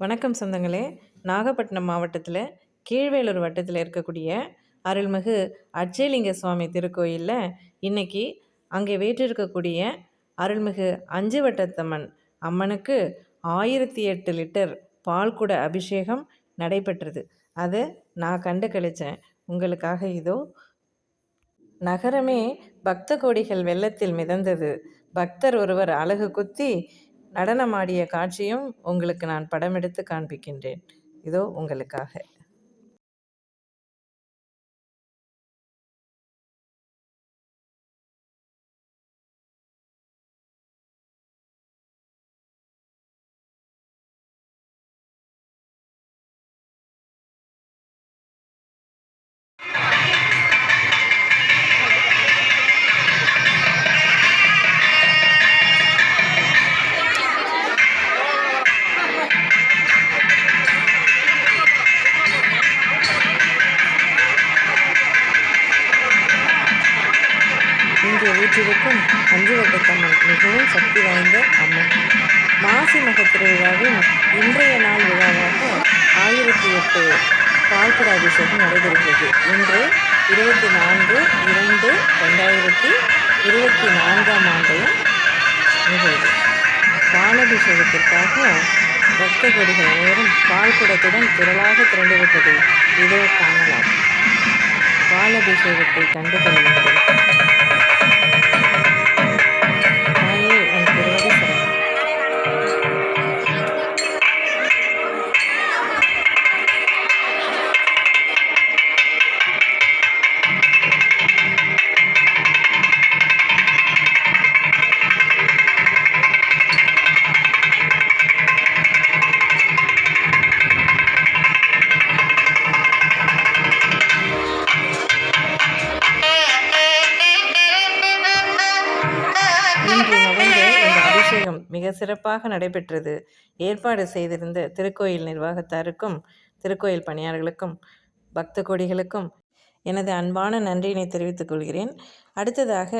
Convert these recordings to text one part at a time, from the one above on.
வணக்கம் சொந்தங்களே. நாகப்பட்டினம் மாவட்டத்தில் கீழ்வேலூர் வட்டத்தில் இருக்கக்கூடிய அருள்மிகு அச்சயலிங்க சுவாமி திருக்கோயிலில் இன்றைக்கி அங்கே வீற்றிருக்கக்கூடிய அருள்மிகு அஞ்சு வட்டத்தம்மன் அம்மனுக்கு ஆயிரத்தி எட்டு லிட்டர் பால் கூட அபிஷேகம் நடைபெற்றது. அதை நான் கண்டு கழித்தேன் உங்களுக்காக இதோ. நகரமே பக்த கோடிகள் வெள்ளத்தில் மிதந்தது. பக்தர் ஒருவர் அழகு குத்தி நடனமாடிய காட்சியும் உங்களுக்கு நான் படமெடுத்து காண்பிக்கின்றேன். இதோ உங்களுக்காக. இங்கே வீற்றிருக்கும் அஞ்சு மிகவும் சக்தி வாய்ந்த அம்மன் மாசி மகத்திருவிழாவின் இன்றைய நாள் விழாவாக ஆயிரத்தி எட்டு பால்குட அபிஷேகம் நடைபெறுகிறது. இன்று இருபத்தி நான்கு இரண்டு ரெண்டாயிரத்தி இருபத்தி நான்காம் ஆண்டையும் நிகழ்வு. பாலபிஷேகத்திற்காக ரத்த கொடிகள் அனைவரும் பால்குடத்துடன் திரளாக திரண்டுவிட்டது இதோ காணலாம். பாலபிஷேகத்தை கண்டு கொள்ளுங்கள். மிக சிறப்பாக நடைபெற்றது. ஏற்பாடு செய்திருந்த திருக்கோயில் நிர்வாகத்தாருக்கும் திருக்கோயில் பணியாளர்களுக்கும் பக்த கோடிகளுக்கும் எனது அன்பான நன்றியினை தெரிவித்துக் கொள்கிறேன். அடுத்ததாக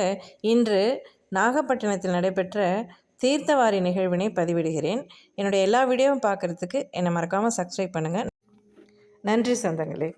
இன்று நாகப்பட்டினத்தில் நடைபெற்ற தீர்த்தவாரி நிகழ்வினை பதிவிடுகிறேன். என்னுடைய எல்லா வீடியோவும் பார்க்குறதுக்கு என்னை மறக்காமல் சப்ஸ்கிரைப் பண்ணுங்கள் நன்றி சொந்தங்களே.